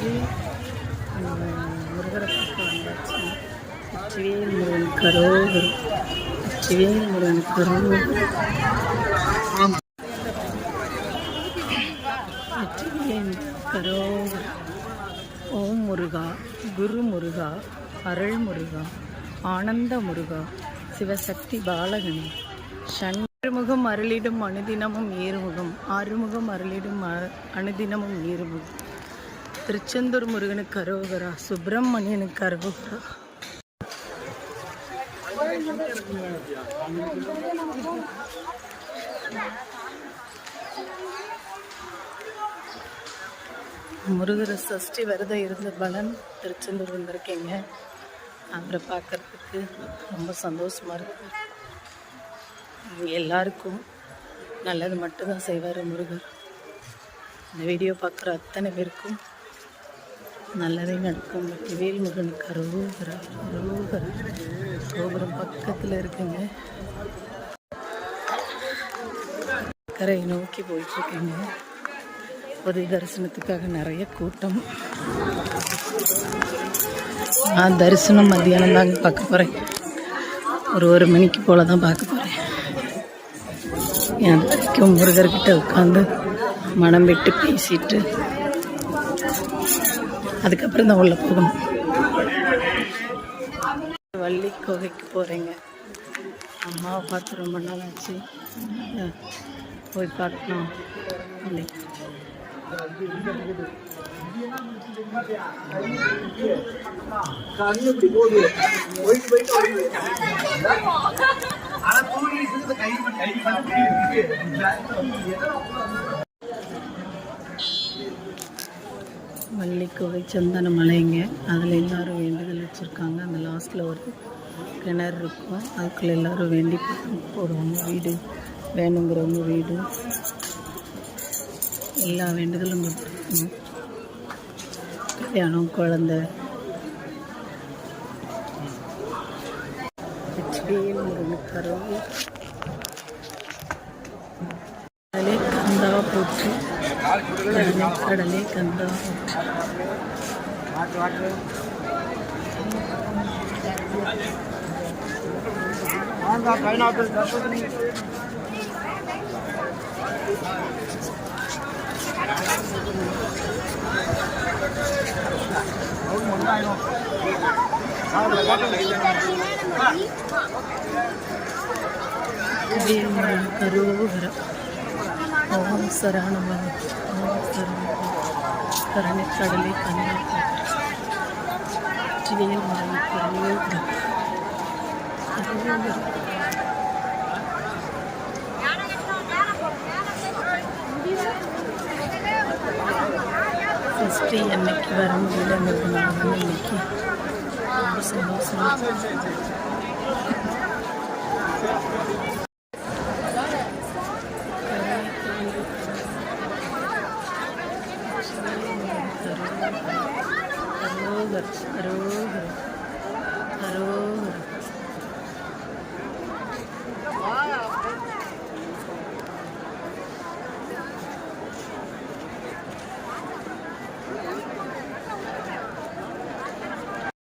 வந்தாச்சு முருகரை பார்க்க வந்தாச்சு. வெற்றிவேல் முருகன் கரோகர் வெற்றிவேல் முருகன் கரோகர் வெற்றிவேல் கரோகர் ஓம் முருகா குரு முருகா அருள் முருகா ஆனந்த முருகா சிவசக்தி பாலகனி. ஷண்முகம் அருளிடும் அனுதினமும் ஏறுமுகம் ஆறுமுகம் அருளிடும் அ- அனுதினமும் ஏறுமுகம். திருச்செந்தூர் முருகனுக்கு அரோகரா சுப்பிரமணியனுக்கு அரோகரா முருகர் சஷ்டி விரதம் இருந்த பலன் திருச்செந்தூர் வந்திருக்கீங்க. அவரை பார்க்கறதுக்கு ரொம்ப சந்தோஷமா இருக்கு. எல்லாருக்கும் நல்லது மட்டும்தான் செய்வார் முருகர். இந்த வீடியோ பார்க்குற அத்தனை பேருக்கும் நல்லதே நடக்கும் வேல் முருகனுக்கு அரோகரா கோபுரம் பக்கத்தில் இருக்குங்க. கரையை நோக்கி போயிட்டுருக்கேங்க. உதய தரிசனத்துக்காக நிறைய கூட்டம். நான் தரிசனம் மத்தியானம் தாங்க பார்க்க போகிறேன் ஒரு ஒரு மணிக்கு போல தான் பார்க்க போகிறேன் என் வரைக்கும் முருகர்கிட்ட உட்காந்து மனம் விட்டு பேசிட்டு அதுக்கப்புறம் தான் உள்ளே போகணும். வள்ளி கோகைக்கு போகிறேங்க அம்மாவை பார்த்து ரொம்ப நாள் ஆச்சு. அஹ் போய் கை கை வள்ளிக்கோவை சந்தன மலைங்க அதில் எல்லாரும் வேண்டுதல் வச்சுருக்காங்க. அந்த லாஸ்ட்டில் ஒரு கிணறு இருக்கும். அதுக்குள்ளே எல்லோரும் வேண்டி போடுவாங்க வீடு வேணுங்கிறவங்க வீடு. எல்லா வேண்டுதலும் கல்யாணம் குழந்த. வெற்றிவேல் முருகனுக்கு அருள். கந்தா ಕಡಲೆ ಕಡಲೆ ಕಂದ ದೇವರ ಕರೋವರ முருகன் கரோகரம் ஓம் சரவணபவ ஓம் சரவணபவ கரணை கடலை கண்ணா வெற்றிவேல் முருகன் கரோகரம் கரோகரம் ஃபஸ்ட்டு என்னைக்கு வர முடியலங்கிறதுனால தான் இன்னைக்கு ரொம்ப சந்தோஷம் Hello, that's